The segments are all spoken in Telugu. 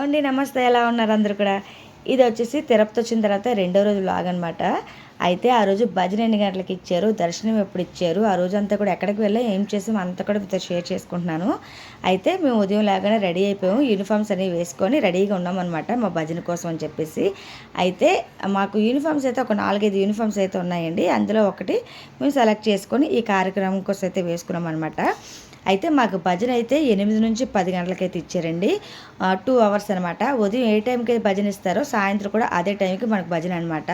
అండి నమస్తే. ఎలా ఉన్నారు అందరు కూడా? ఇది వచ్చేసి తిరుపతి వచ్చిన తర్వాత రెండో రోజు లాగ్ అనమాట అయితే ఆ రోజు భజన ఎన్ని గంటలకు ఇచ్చారు? దర్శనం ఎప్పుడు ఇచ్చారు? ఆ రోజు అంతా కూడా ఎక్కడికి వెళ్ళి? ఏం చేసాం? అంతా కూడా మీతో షేర్ చేసుకుంటున్నాను. అయితే మేము ఉదయం లేగానే రెడీ అయిపోయాము. యూనిఫామ్స్ అనేవి వేసుకొని రెడీగా ఉన్నాం అనమాట మా భజన కోసం అని చెప్పేసి. అయితే మాకు యూనిఫామ్స్ అయితే ఒక నాలుగైదు యూనిఫామ్స్ అయితే ఉన్నాయండి. అందులో ఒకటి మేము సెలెక్ట్ చేసుకొని ఈ కార్యక్రమం కోసం అయితే వేసుకున్నాం అనమాట అయితే మాకు భజన అయితే ఎనిమిది నుంచి పది గంటలకైతే ఇచ్చారండి. టూ అవర్స్ అనమాట ఉదయం ఏ టైంకి భజన ఇస్తారో సాయంత్రం కూడా అదే టైంకి మనకు భజన అనమాట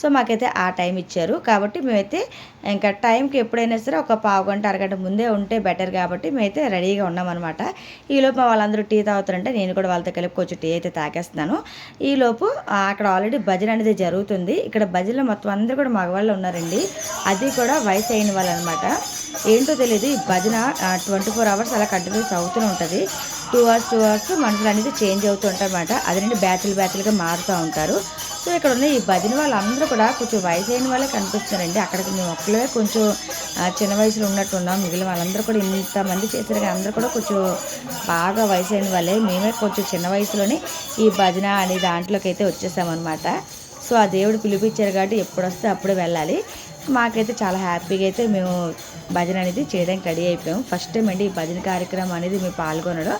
సో మాకైతే ఆ టైం ఇచ్చారు. కాబట్టి మేమైతే ఇంకా టైంకి ఎప్పుడైనా సరే ఒక పావు గంట అరగంట ముందే ఉంటే బెటర్ కాబట్టి మేమైతే రెడీగా ఉన్నామన్నమాట. ఈలోపు వాళ్ళందరూ టీ తాగుతారంటే నేను కూడా వాళ్ళతో కలిపి కొంచెం టీ అయితే తాగేస్తున్నాను. ఈలోపు అక్కడ ఆల్రెడీ భజన అనేది జరుగుతుంది. ఇక్కడ భజనలో మొత్తం అందరూ కూడా మగవాళ్ళు ఉన్నారండి. అది కూడా వయసు అయిన వాళ్ళు అనమాట ఏంటో తెలియదు ఈ భజన ట్వంటీ ఫోర్ అవర్స్ అలా కంటిన్యూస్ అవుతూనే ఉంటుంది. టూ అవర్స్ టూ అవర్స్ మనుషులు అనేది చేంజ్ అవుతూ ఉంటారన్నమాట. అది నుండి బ్యాచ్లు బ్యాచ్లుగా మారుతూ ఉంటారు. సో ఇక్కడ ఉన్న ఈ భజన వాళ్ళందరూ కూడా కొంచెం వయసు అయిన వాళ్ళే కనిపిస్తున్నారండి. అక్కడికి మేము ఒక్కలే కొంచెం చిన్న వయసులో ఉన్నట్టు ఉన్నాం. మిగిలిన వాళ్ళందరూ కూడా ఇంతమంది చేశారు కానీ అందరూ కూడా కొంచెం బాగా వయసు అయిన వాళ్ళే. మేమే కొంచెం చిన్న వయసులోనే ఈ భజన అనే దాంట్లోకి అయితే వచ్చేసామన్నమాట. సో ఆ దేవుడు పిలిపించారు కాబట్టి ఎప్పుడు వస్తే అప్పుడే వెళ్ళాలి. మాకైతే చాలా హ్యాపీగా అయితే మేము భజన అనేది చేయడానికి రెడీ అయిపోయాము. ఫస్ట్ టైం అండి ఈ భజన కార్యక్రమం అనేది మేము పాల్గొనడం.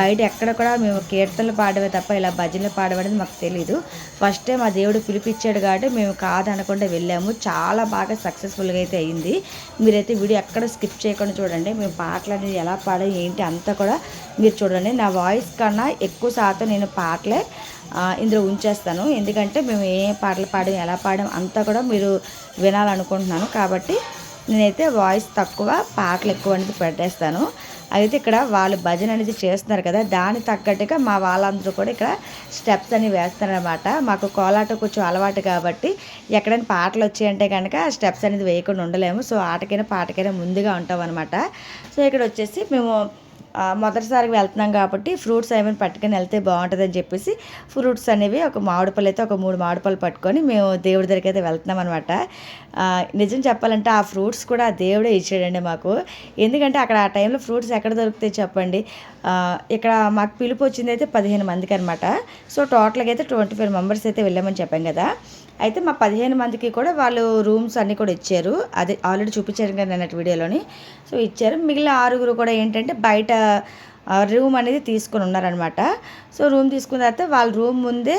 బయట ఎక్కడ కూడా మేము కీర్తనలు పాడమే తప్ప ఇలా భజనలు పాడడం అనేది మాకు తెలియదు ఫస్ట్ టైం ఆ దేవుడు పిలిపించాడు కాబట్టి మేము కాదనకుండా వెళ్ళాము. చాలా బాగా సక్సెస్ఫుల్గా అయితే అయింది. మీరైతే వీడియో ఎక్కడ స్కిప్ చేయకుండా చూడండి. మేము పాటలు అనేది ఎలా పాడాం ఏంటి అంతా కూడా మీరు చూడండి. నా వాయిస్ కన్నా ఎక్కువ శాతం నేను పాటలే ఇందులో ఉంచేస్తాను. ఎందుకంటే మేము ఏ పాటలు పాడాం ఎలా పాడడం అంతా కూడా మీరు వినాలనుకుంటున్నాను. కాబట్టి నేనైతే వాయిస్ తక్కువ పాటలు ఎక్కువ అనేది పెట్టేస్తాను. అయితే ఇక్కడ వాళ్ళు భజన అనేది చేస్తున్నారు కదా దానికి తగ్గట్టుగా మా వాళ్ళందరూ కూడా ఇక్కడ స్టెప్స్ అని వేస్తారనమాట మాకు కోలాట కొంచెం అలవాటు కాబట్టి ఎక్కడైనా పాటలు వచ్చాయంటే కనుక స్టెప్స్ అనేది వేయకుండా ఉండలేము. సో ఆటకైనా పాటకైనా ముందుగా ఉంటాం అనమాట సో ఇక్కడ వచ్చేసి మేము ఆ, మొదటిసారిగా వెళ్తున్నాం కాబట్టి ఫ్రూట్స్ ఏమైనా పట్టుకొని వెళ్తే బాగుంటుందని చెప్పేసి ఫ్రూట్స్ అనేవి ఒక మామిడి పళ్ళు అయితే ఒక మూడు మామిడి పళ్ళు పట్టుకొని మేము దేవుడి దగ్గరికి అయితే వెళ్తున్నాం అనమాట నిజం చెప్పాలంటే ఆ ఫ్రూట్స్ కూడా ఆ దేవుడే ఇచ్చాడండి మాకు. ఎందుకంటే అక్కడ ఆ టైంలో ఫ్రూట్స్ ఎక్కడ దొరుకుతాయి చెప్పండి? ఇక్కడ మాకు పిలుపు వచ్చింది అయితే పదిహేను మందికి అనమాట సో టోటల్గా అయితే ట్వంటీ ఫైవ్ మెంబర్స్ అయితే వెళ్ళామని చెప్పాం కదా. అయితే మా పదిహేను మందికి కూడా వాళ్ళు రూమ్స్ అన్నీ కూడా ఇచ్చారు. అది ఆల్రెడీ చూపించారు కదా అన్నట్టు వీడియోలోని. సో ఇచ్చారు. మిగిలిన ఆరుగురు కూడా ఏంటంటే బయట రూమ్ అనేది తీసుకొని ఉన్నారనమాట సో రూమ్ తీసుకున్న తర్వాత వాళ్ళ రూమ్ ముందే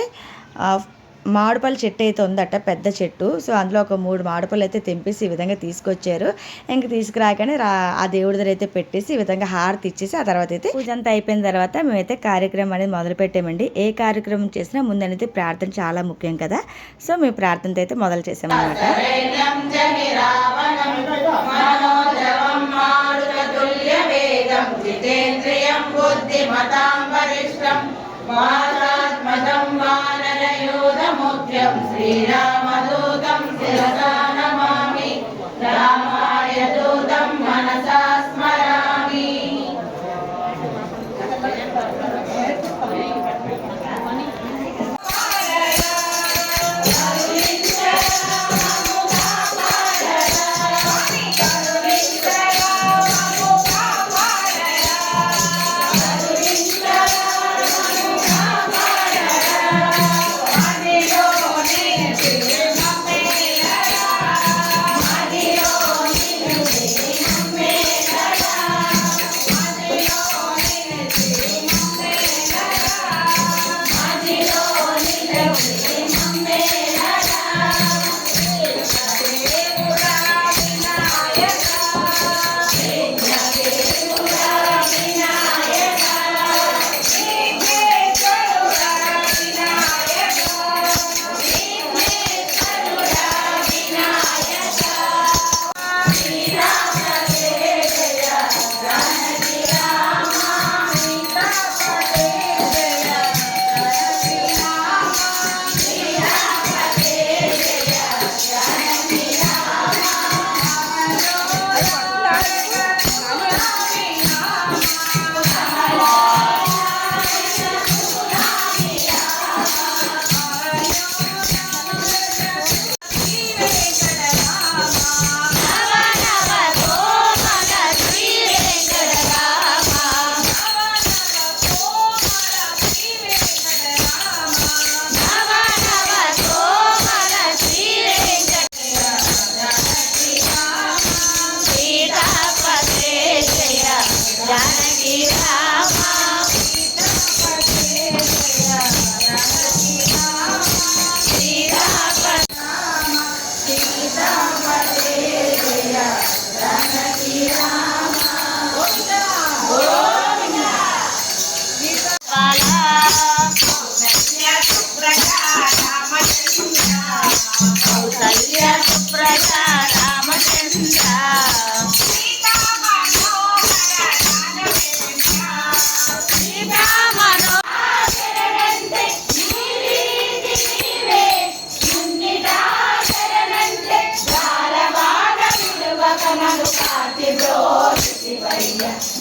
ఆ, మామిడిపల్లి చెట్టు అయితే ఉందట పెద్ద చెట్టు. సో అందులో ఒక మూడు మామిడిపళ్ళు అయితే తెంపేసి ఈ విధంగా తీసుకొచ్చారు. ఇంక తీసుకురాగానే రా ఆ దేవుడి దగ్గర అయితే పెట్టేసి ఈ విధంగా హారతి ఇచ్చేసి ఆ తర్వాత అయితే పూజ అంతా అయిపోయిన తర్వాత మేమైతే కార్యక్రమం అనేది మొదలు పెట్టామండి ఏ కార్యక్రమం చేసినా ముందనైతే ప్రార్థన చాలా ముఖ్యం కదా. సో మేము ప్రార్థనతో అయితే మొదలు చేసామన్నమాట. మారుతతుల్యవేదం జితేంద్రియం బుద్ధిమతాం వానరయూధముఖ్యం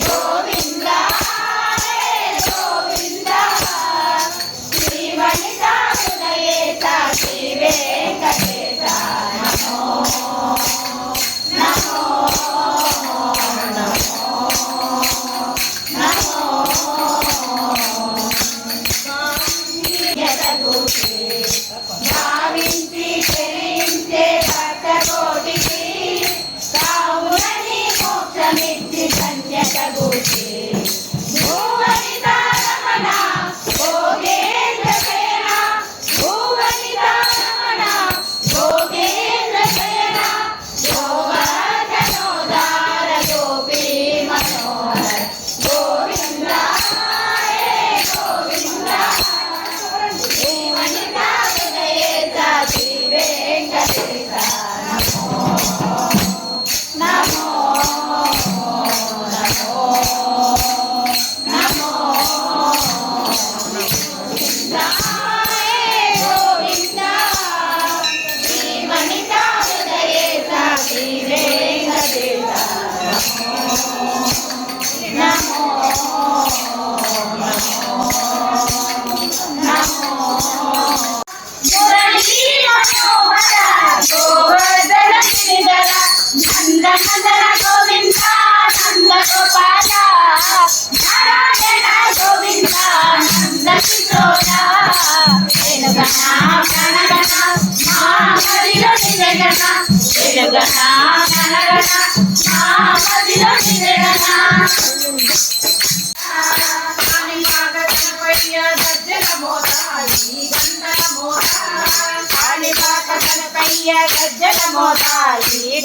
గోవిందా? మదిలో నిజగణ నిజగణ గణగణ మా మదిలో నిజగణ కాణిపాకయ్య గజ్జల మోత గంటల మోత గణపయ్య గజ్జల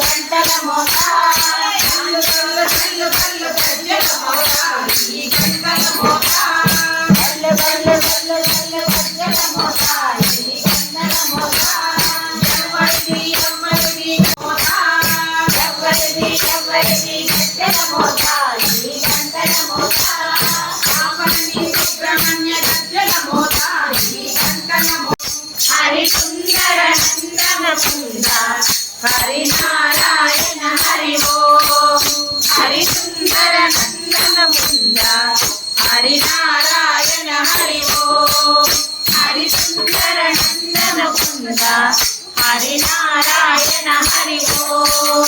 గంటల మోత గజ్జల గంటల మోత హరి నారాయణ హరి ఓం హరి సుందర నందన కుంద హరి నారాయణ హరి ఓం హరి సుందర నందన కుంద హరి నారాయణ హరి ఓం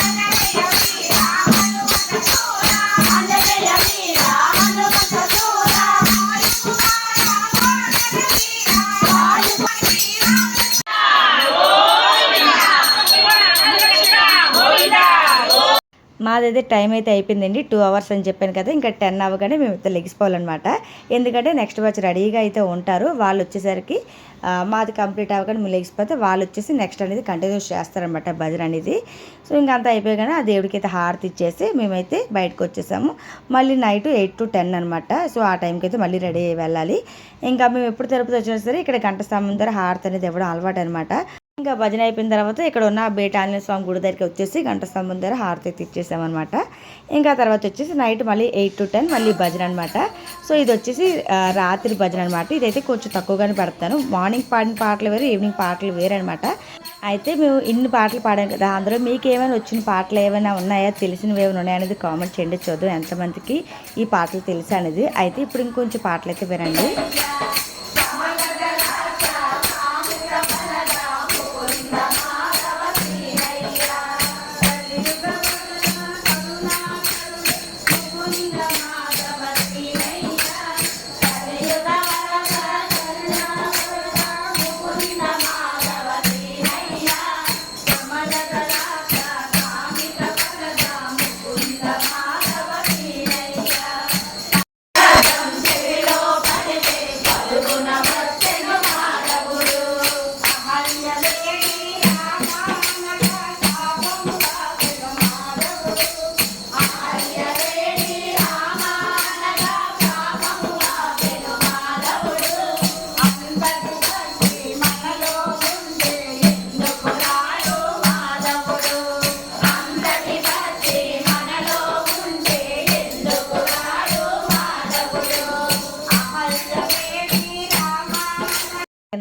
మాదైతే టైం అయితే అయిపోయిందండి. టూ అవర్స్ అని చెప్పాను కదా ఇంకా టెన్ అవ్వగానే మేము ఇద్దరు లెగిసిపోవాలన్నమాట. ఎందుకంటే నెక్స్ట్ బ్యాచ్ రెడీగా అయితే ఉంటారు. వాళ్ళు వచ్చేసరికి మాది కంప్లీట్ అవ్వగానే మేము లెగిసిపోతే వాళ్ళు వచ్చేసి నెక్స్ట్ అనేది కంటిన్యూస్ చేస్తారనమాట భజన అనేది. సో ఇంకా అంతా అయిపోయాగానే ఆ దేవుడికి అయితే హారతి ఇచ్చేసి మేమైతే బయటకు వచ్చేసాము. మళ్ళీ నైట్ ఎయిట్ టు టెన్ అనమాట సో ఆ టైంకి అయితే మళ్ళీ రెడీ అయ్యి వెళ్ళాలి. ఇంకా మేము ఎప్పుడు తిరుపతి వచ్చినా సరే ఇక్కడ గంట స్తంభం దగ్గర హారతి అనేది ఇవ్వడం అలవాటు అనమాట ఇంకా భజన అయిపోయిన తర్వాత ఇక్కడ ఉన్న బేట ఆంజనేయ స్వామి గుడి దగ్గరికి వచ్చేసి గంట స్తంభం దగ్గర హారతి అయితే ఇచ్చేసామన్నమాట. ఇంకా తర్వాత వచ్చేసి నైట్ మళ్ళీ ఎయిట్ టు టెన్ మళ్ళీ భజన అనమాట సో ఇది వచ్చేసి రాత్రి భజన అనమాట ఇదైతే కొంచెం తక్కువగానే పెడతాను. మార్నింగ్ పాడిన పాటలు వేరు ఈవినింగ్ పాటలు వేరు అనమాట అయితే మేము ఇన్ని పాటలు పాడాం కదా అందులో మీకు ఏమైనా వచ్చిన పాటలు ఏమైనా ఉన్నాయా? తెలిసినవి ఏమైనా ఉన్నాయా అనేది కామెంట్ చేయండి. చూద్దాం ఎంతమందికి ఈ పాటలు తెలుసా అనేది. అయితే ఇప్పుడు ఇంకొంచెం పాటలు అయితే వినండి.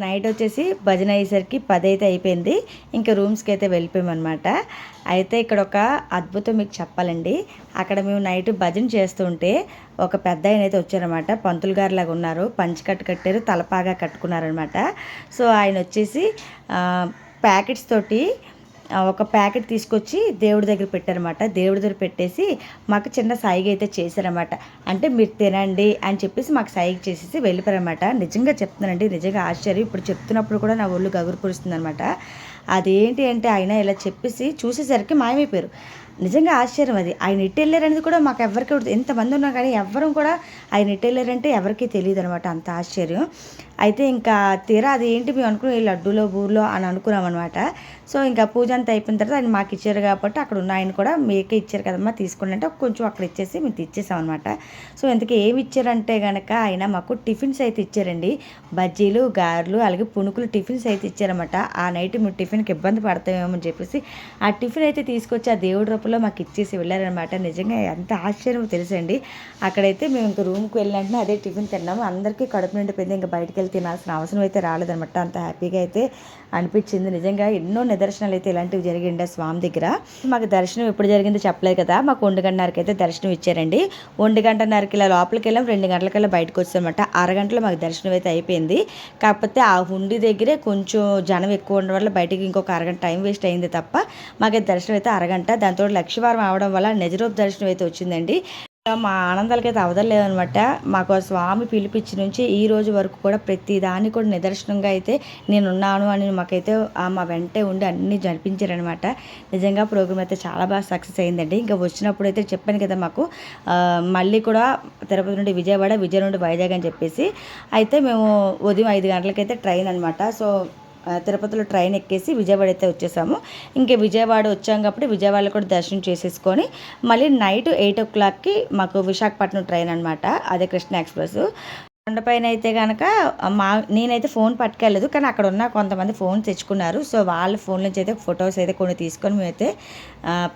నైట్ వచ్చేసి భజన అయ్యేసరికి పది అయితే అయిపోయింది. ఇంకా రూమ్స్కి అయితే వెళ్ళిపోయామన్నమాట. అయితే ఇక్కడ ఒక అద్భుతం మీకు చెప్పాలండి. అక్కడ మేము నైట్ భజన చేస్తుంటే ఒక పెద్ద ఆయన అయితే వచ్చారనమాట పంతులు గారు లాగా ఉన్నారు. పంచికట్టు కట్టారు. తలపాగా కట్టుకున్నారనమాట సో ఆయన వచ్చేసి ప్యాకెట్స్ తోటి ఒక ప్యాకెట్ తీసుకొచ్చి దేవుడి దగ్గర పెట్టారనమాట దేవుడి దగ్గర పెట్టేసి మాకు చిన్న సాయిగా అయితే చేశారనమాట అంటే మీరు తినండి అని చెప్పేసి మాకు సాయిగా చేసేసి వెళ్ళిపోయారనమాట నిజంగా చెప్తున్నానండి నిజంగా ఆశ్చర్యం. ఇప్పుడు చెప్తున్నప్పుడు కూడా నా ఒళ్ళు గగురు పురుస్తుంది అనమాట అదేంటి అంటే ఆయన ఇలా చెప్పేసి చూసేసరికి మాయమైపోయారు. నిజంగా ఆశ్చర్యం అది. ఆయన ఇటు వెళ్ళారనేది కూడా మాకు ఎవరికి ఎంతమంది ఉన్నా కానీ ఎవ్వరం కూడా ఆయన ఇటు వెళ్ళారంటే ఎవరికీ తెలియదు అనమాట అంత ఆశ్చర్యం. అయితే ఇంకా తీరా అది ఏంటి మేము అనుకున్నాం ఈ లడ్డూలో ఊర్లో అని అనుకున్నాం అనమాట. సో ఇంకా పూజ అంతా అయిపోయిన తర్వాత ఆయన మాకు ఇచ్చారు కాబట్టి అక్కడ ఉన్న ఆయన కూడా మీకే ఇచ్చారు కదమ్మా తీసుకోండి అంటే కొంచెం అక్కడ ఇచ్చేసి మేము ఇచ్చేసాం అనమాట. సో ఇంతకీ ఏమి ఇచ్చారంటే కనుక ఆయన మాకు టిఫిన్స్ అయితే ఇచ్చారండి. బజ్జీలు గారెలు అలాగే పునుకులు టిఫిన్స్ అయితే ఇచ్చారన్నమాట. ఆ నైట్ మేము టిఫిన్కి ఇబ్బంది పడతామేమో అని చెప్పేసి ఆ టిఫిన్ అయితే తీసుకొచ్చి ఆ దేవుడి రూపంలో మాకు ఇచ్చేసి వెళ్ళారనమాట నిజంగా ఎంత ఆశ్చర్యం తెలుసండి. అక్కడైతే మేము ఇంకా రూమ్కి వెళ్ళినట్టు అదే టిఫిన్ తిన్నాము. అందరికీ కడుపు నిండిపోయింది. ఇంకా బయటికి వెళ్ళి తినాల్సిన అవసరం అయితే రాలేదనమాట అంత హ్యాపీగా అయితే అనిపించింది. నిజంగా ఎన్నో నిదర్శనాలు అయితే ఇలాంటివి జరిగిండే స్వామి దగ్గర. మాకు దర్శనం ఎప్పుడు జరిగిందో చెప్పలేదు కదా. మాకు ఒంటి గంటన్నరకి అయితే దర్శనం ఇచ్చారండి. ఒంటి గంటన్నరకి ఇలా లోపలికి వెళ్ళాం. రెండు గంటలకల్లా బయటకు వచ్చామన్నమాట అరగంటలో మాకు దర్శనం అయితే అయిపోయింది. కాకపోతే ఆ హుండీ దగ్గరే కొంచెం జనం ఎక్కువ ఉండడం వల్ల బయటికి ఇంకొక అరగంట టైం వేస్ట్ అయింది తప్ప మాకు దర్శనం అయితే అరగంట. దాంతో లక్ష్యవారం అవడం వల్ల నిజరూప దర్శనం అయితే వచ్చిందండి. మా ఆనందాలకైతే అవదలేదనమాట మాకు ఆ స్వామి పిలిపించి నుంచి ఈ రోజు వరకు కూడా ప్రతి దాన్ని కూడా నిదర్శనంగా అయితే నేను ఉన్నాను అని మాకైతే మా వెంటే ఉండి అన్నీ జరిపించారనమాట. నిజంగా ప్రోగ్రామ్ అయితే చాలా బాగా సక్సెస్ అయిందండి. ఇంకా వచ్చినప్పుడు అయితే చెప్పాను కదా మాకు మళ్ళీ కూడా తిరుపతి నుండి విజయవాడ విజయ నుండి వైజాగ్ అని చెప్పేసి. అయితే మేము ఉదయం ఐదు గంటలకైతే ట్రైన్ అనమాట. సో తిరుపతిలో ట్రైన్ ఎక్కేసి విజయవాడ అయితే వచ్చేసాము. ఇంకా విజయవాడ వచ్చాం కాబట్టి విజయవాడలో కూడా దర్శనం చేసేసుకొని మళ్ళీ నైట్ ఎయిట్ ఓ క్లాక్కి మాకు విశాఖపట్నం ట్రైన్ అనమాట అదే కృష్ణ ఎక్స్ప్రెస్. కొండపైన అయితే కనుక మా నేనైతే ఫోన్ పట్టుకెళ్ళలేదు కానీ అక్కడ ఉన్న కొంతమంది ఫోన్ తెచ్చుకున్నారు. సో వాళ్ళ ఫోన్ నుంచి అయితే ఫొటోస్ అయితే కొన్ని తీసుకొని మేమైతే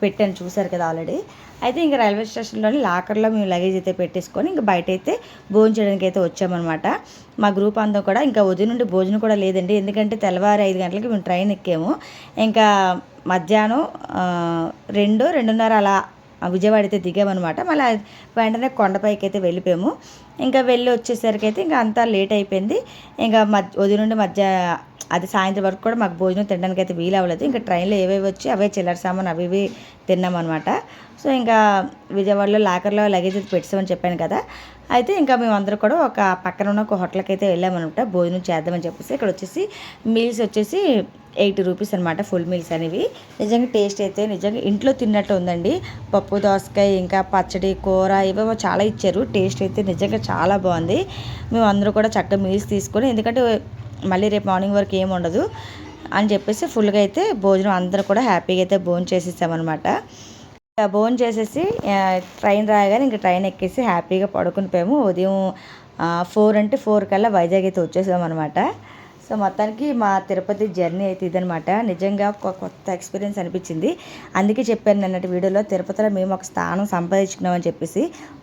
పెట్టాను చూసారు కదా ఆల్రెడీ. అయితే ఇంకా రైల్వే స్టేషన్లోని లాకర్లో మేము లగేజ్ అయితే పెట్టేసుకొని ఇంకా బయట అయితే భోజనం చేయడానికి అయితే వచ్చామన్నమాట. మా గ్రూప్ అంతా కూడా ఇంకా ఉదయం నుండి భోజనం కూడా లేదండి. ఎందుకంటే తెల్లవారు ఐదు గంటలకి మేము ట్రైన్ ఎక్కాము. ఇంకా మధ్యాహ్నం రెండు రెండున్నర అలా విజయవాడ అయితే దిగామన్నమాట. మళ్ళీ వెంటనే కొండపైకి అయితే వెళ్ళిపోయాము. ఇంకా వెళ్ళి వచ్చేసరికి అయితే ఇంకా అంతా లేట్ అయిపోయింది. ఇంకా మధ్య ఉదయం నుండి మధ్య అది సాయంత్రం వరకు కూడా మాకు భోజనం తినడానికి అయితే వీలు అవ్వలేదు. ఇంకా ట్రైన్లో ఏవేవి వచ్చి అవే చిల్లర సామాన్ అవి ఇవి తిన్నామన్నమాట. సో ఇంకా విజయవాడలో లాకర్లో లగేజ్ పెట్టామని చెప్పాను కదా. అయితే ఇంకా మేము అందరూ కూడా ఒక పక్కన ఉన్న ఒక హోటల్కి అయితే వెళ్ళామనమాట. భోజనం చేద్దామని చెప్పేసి ఇక్కడ వచ్చేసి మీల్స్ వచ్చేసి ఎయిటీ రూపీస్ అనమాట ఫుల్ మీల్స్ అనేవి. నిజంగా టేస్ట్ అయితే నిజంగా ఇంట్లో తిన్నట్టు ఉందండి. పప్పు దోసకాయ ఇంకా పచ్చడి కూర ఇవేవో చాలా ఇచ్చారు. టేస్ట్ అయితే నిజంగా చాలా బాగుంది. మేము అందరూ కూడా చక్కగా మీల్స్ తీసుకొని ఎందుకంటే మళ్ళీ రేపు మార్నింగ్ వరకు ఏమి ఉండదు అని చెప్పేసి ఫుల్గా అయితే భోజనం అందరూ కూడా హ్యాపీగా అయితే భోజనం చేసేసామన్నమాట. భోజనం చేసేసి ట్రైన్ రాగానే ఇంకా ట్రైన్ ఎక్కేసి హ్యాపీగా పడుకుని పోయాము. ఉదయం ఫోర్ అంటే ఫోర్ కల్లా వైజాగ్ అయితే వచ్చేసామన్నమాట సో మొత్తానికి మా తిరుపతి జర్నీ అయితే ఇదనమాట నిజంగా ఒక కొత్త ఎక్స్పీరియన్స్ అనిపించింది. అందుకే చెప్పాను నిన్నటి వీడియోలో తిరుపతిలో మేము ఒక స్థానం సంపాదించుకున్నామని చెప్పేసి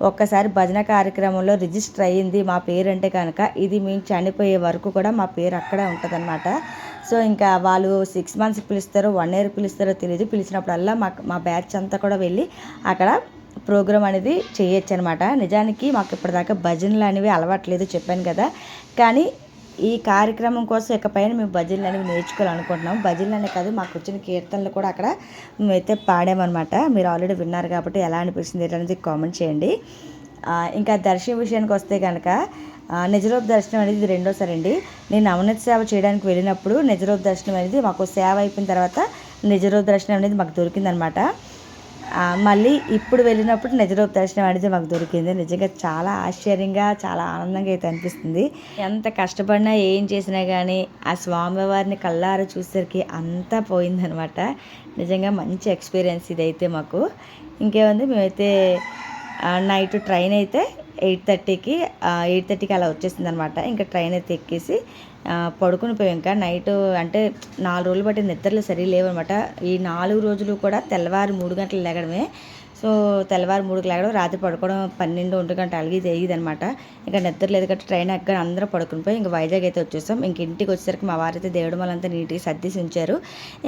ఒక్కసారి భజన కార్యక్రమంలో రిజిస్టర్ అయ్యింది మా పేరు అంటే కనుక ఇది మేము చనిపోయే వరకు కూడా మా పేరు అక్కడే ఉంటుందన్నమాట. సో ఇంకా వాళ్ళు సిక్స్ మంత్స్ పిలుస్తారో వన్ ఇయర్ పిలుస్తారో తెలియదు పిలిచినప్పుడల్లా మా మా బ్యాచ్ అంతా కూడా వెళ్ళి అక్కడ ప్రోగ్రామ్ అనేది చేయొచ్చు అనమాట నిజానికి మాకు ఇప్పటిదాకా భజనలు అనేవి అలవాట్లేదు చెప్పాను కదా. కానీ ఈ కార్యక్రమం కోసం ఇకపైన మేము భజనలు అనేవి నేర్చుకోవాలనుకుంటున్నాం. భజనలు అనే కాదు మాకు వచ్చిన కీర్తనలు కూడా అక్కడ మేమైతే పాడామన్నమాట. మీరు ఆల్రెడీ విన్నారు కాబట్టి ఎలా అనిపిస్తుంది ఏంటనేది కామెంట్ చేయండి. ఇంకా దర్శన విషయానికి వస్తే కనుక నిజరూప దర్శనం అనేది ఇది రెండోసారి అండి నేను నవనీత సేవ చేయడానికి వెళ్ళినప్పుడు నిజరూప దర్శనం అనేది మాకు సేవ అయిపోయిన తర్వాత నిజరూప దర్శనం అనేది మాకు దొరికిందనమాట. మళ్ళీ ఇప్పుడు వెళ్ళినప్పుడు నిజరూప దర్శనం అనేది మాకు దొరికింది. నిజంగా చాలా ఆశ్చర్యంగా చాలా ఆనందంగా అయితే అనిపిస్తుంది. ఎంత కష్టపడినా ఏం చేసినా కానీ ఆ స్వామివారిని కళ్ళారు చూసేసరికి అంతా పోయిందనమాట. నిజంగా మంచి ఎక్స్పీరియన్స్ ఇదైతే మాకు. ఇంకేముంది? మేమైతే నైట్ ట్రైన్ అయితే ఎయిట్ థర్టీకి ఎయిట్ థర్టీకి అలా వచ్చేసింది అనమాట ఇంకా ట్రైన్ అయితే ఎక్కేసి పడుకుని పోయాం. ఇంకా నైట్ అంటే నాలుగు రోజులు పట్టి నిద్రలు సరి అనమాట ఈ నాలుగు రోజులు కూడా తెల్లవారు మూడు గంటలు లేగడమే. సో తెల్లవారు మూడు లేగడం రాత్రి పడుకోవడం పన్నెండు ఒంటి గంట అలాగే జరిగింది అనమాట ఇంకా నిద్ర లేదు కాబట్టి ట్రైన్ ఎక్కడ అందరూ పడుకుని పోయి ఇంకా వైజాగ్ అయితే వచ్చేసాం. ఇంక ఇంటికి వచ్చేసరికి మా వారైతే దేవుడు మళ్ళంతా నీట్గా సర్దేసి ఉంచారు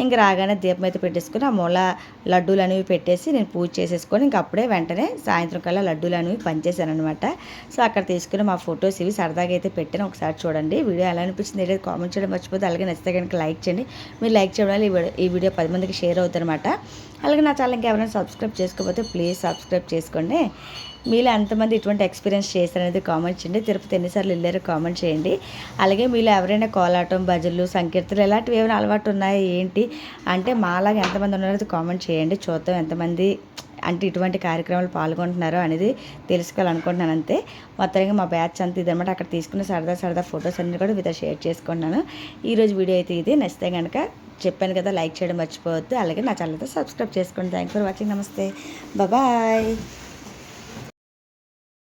ఇంక రాగానే దీపం అయితే పెట్టేసుకుని ఆ మూల లడ్డూలు అనేవి పెట్టేసి నేను పూజ చేసేసుకొని ఇంక అప్పుడే వెంటనే సాయంత్రం కల్లా లడ్డూలు అనేవి పనిచేశాను అనమాట సో అక్కడ తీసుకుని మా ఫొటోస్ ఇవి సరదాగా అయితే పెట్టాను. ఒకసారి చూడండి. వీడియో ఎలా అనిపించింది ఏంటో కామెంట్ చేయడం మర్చిపోతే అలాగే నచ్చితే కనుక లైక్ చేయండి. మీరు లైక్ చేయడం వల్ల ఈ వీడియో పది మందికి షేర్ అవుతారనమాట అనమాట అలాగే నా ఛానల్కి ఇంకా ఎవరైనా సబ్స్క్రైబ్ చేసుకోకపోతే ప్లీజ్ సబ్స్క్రైబ్ చేసుకోండి. మీలో ఎంతమంది ఇటువంటి ఎక్స్పీరియన్స్ చేశారనేది కామెంట్ చేయండి. తిరుపతి ఎన్నిసార్లు వెళ్ళారో కామెంట్ చేయండి. అలాగే మీలో ఎవరైనా కోలాటం భజనలు సంకీర్తనలు ఇలాంటివి ఏమైనా అలవాటు ఉన్నాయా ఏంటి? అంటే మాలాగా ఎంతమంది ఉన్నారో కామెంట్ చేయండి. చూద్దాం ఎంతమంది అంటే ఇటువంటి కార్యక్రమాలు పాల్గొంటున్నారో అనేది తెలుసుకోవాలనుకుంటున్నాను అంతే. మొత్తంగా మా బ్యాచ్ అంతా ఇదనమాట అక్కడ తీసుకున్న సరదా సరదా ఫొటోస్ అన్నీ కూడా మీతో షేర్ చేసుకున్నాను ఈరోజు వీడియో అయితే ఇది. నచ్చితే కనుక చెప్పాను కదా లైక్ చేయడం మర్చిపోవద్దు. అలాగే నా ఛానల్తో సబ్స్క్రైబ్ చేసుకోండి. థ్యాంక్ ఫర్ వాచింగ్ నమస్తే. బాయ్